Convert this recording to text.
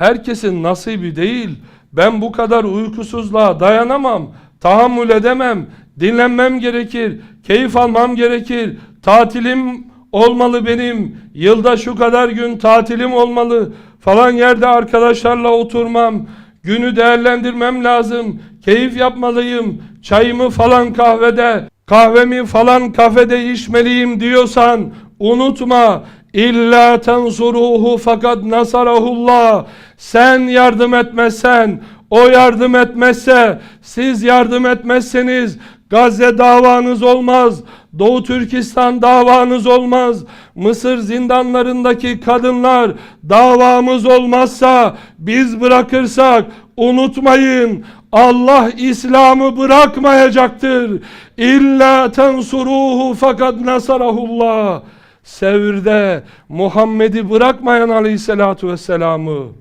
herkesin nasibi değil. Ben bu kadar uykusuzluğa dayanamam, tahammül edemem, dinlenmem gerekir, keyif almam gerekir, tatilim olmalı benim, yılda şu kadar gün tatilim olmalı, falan yerde arkadaşlarla oturmam, günü değerlendirmem lazım, keyif yapmalıyım, çayımı falan kahvede, kahvemi falan kafede içmeliyim diyorsan unutma illa tensuruhu fakat nasarahullah sen yardım etmezsen o yardım etmezse siz yardım etmezseniz Gazze davanız olmaz Doğu Türkistan davanız olmaz Mısır zindanlarındaki kadınlar davamız olmazsa biz bırakırsak unutmayın Allah İslam'ı bırakmayacaktır. İlla tensuruhu fakat nasarahullah. Sevirde Muhammed'i bırakmayan aleyhissalatu vesselam'ı